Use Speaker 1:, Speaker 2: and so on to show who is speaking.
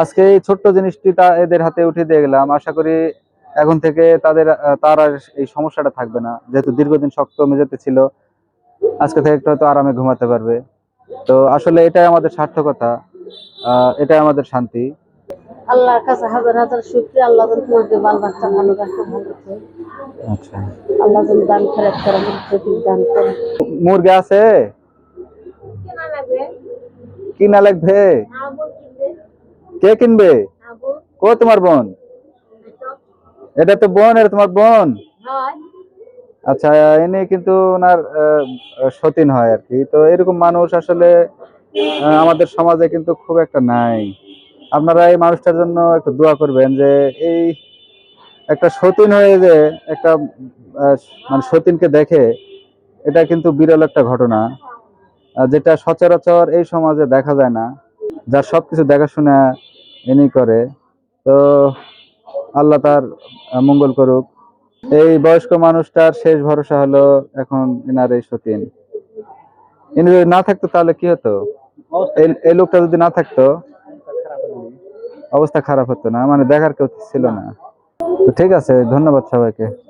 Speaker 1: আজকে এই ছোট্ট জিনিসটি তা এদের হাতে উঠিয়ে দিয়ে গেলাম। আশা করি এখন থেকে তাদের তার আর এই সমস্যাটা থাকবে না। যেহেতু দীর্ঘদিন শক্ত মেঝেতে ছিল আজকে থেকে একটু হয়তো আরামে ঘুমাতে পারবে। তো আসলে এটাই আমাদের সার্থকতা এটাই আমাদের শান্তি।
Speaker 2: আল্লাহর কাছে হাজার হাজার শুক্রিয়া। আল্লাহ যেন তোমাকে বাল বাচ্চা ভালো রাখে ভালো
Speaker 1: আচ্ছা।
Speaker 2: আল্লাহ যেন দান করে করে দান করে।
Speaker 1: মুরগি আছে? কিনা লাগবে? কে কিনবে? কো তোমার বোন? এটা তো বোন এটা তোমার বোন? আচ্ছা ইনি কিন্তু ওনার সতীন হয় আর কি। তো এরকম মানুষ আসলে আমাদের সমাজে কিন্তু খুব একটা নাই। আপনারা এই মানুষটার জন্য একটু দোয়া করবেন যে এই একটা সতীন হয়ে যে একটা মানে সতীনকে দেখে এটা কিন্তু বিরল একটা ঘটনা। যেটা সচরাচর এই সমাজে দেখা যায় না। যার সবকিছু দেখাশোনা ইনি করে। তো আল্লাহ তার মঙ্গল করুক। এই বয়স্ক মানুষটার শেষ ভরসা হলো এখন এনার এই সতীন। ইনি যদি না থাকতো তাহলে কি হতো? এই- এই লোকটা যদি না থাকতো অবস্থা খারাপ হতো না। মানে দেখার কেউ ছিল না। তো ঠিক আছে ধন্যবাদ সবাইকে।